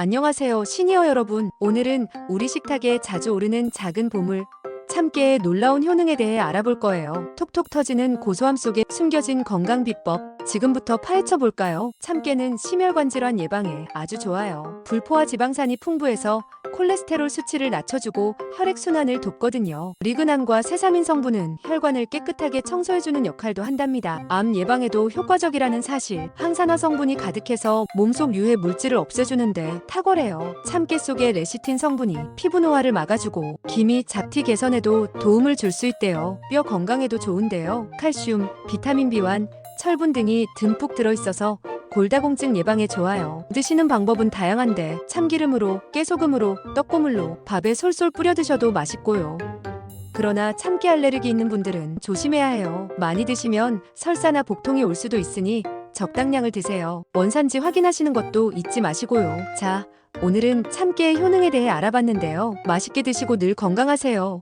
안녕하세요, 시니어 여러분. 오늘은 우리 식탁에 자주 오르는 작은 보물, 참깨의 놀라운 효능에 대해 알아볼 거예요. 톡톡 터지는 고소함 속에 숨겨진 건강 비법. 지금부터 파헤쳐 볼까요? 참깨는 심혈관 질환 예방에 아주 좋아요. 불포화 지방산이 풍부해서 콜레스테롤 수치를 낮춰주고 혈액 순환을 돕거든요. 리그난과 세사민 성분은 혈관을 깨끗하게 청소해주는 역할도 한답니다. 암 예방에도 효과적이라는 사실. 항산화 성분이 가득해서 몸속 유해 물질을 없애주는데 탁월해요. 참깨 속의 레시틴 성분이 피부 노화를 막아주고 기미, 잡티 개선에도 도움을 줄 수 있대요. 뼈 건강에도 좋은데요. 칼슘, 비타민 B1, 철분 등이 듬뿍 들어있어서 골다공증 예방에 좋아요. 드시는 방법은 다양한데 참기름으로, 깨소금으로, 떡고물로 밥에 솔솔 뿌려 드셔도 맛있고요. 그러나 참깨 알레르기 있는 분들은 조심해야 해요. 많이 드시면 설사나 복통이 올 수도 있으니 적당량을 드세요. 원산지 확인하시는 것도 잊지 마시고요. 자, 오늘은 참깨의 효능에 대해 알아봤는데요. 맛있게 드시고 늘 건강하세요.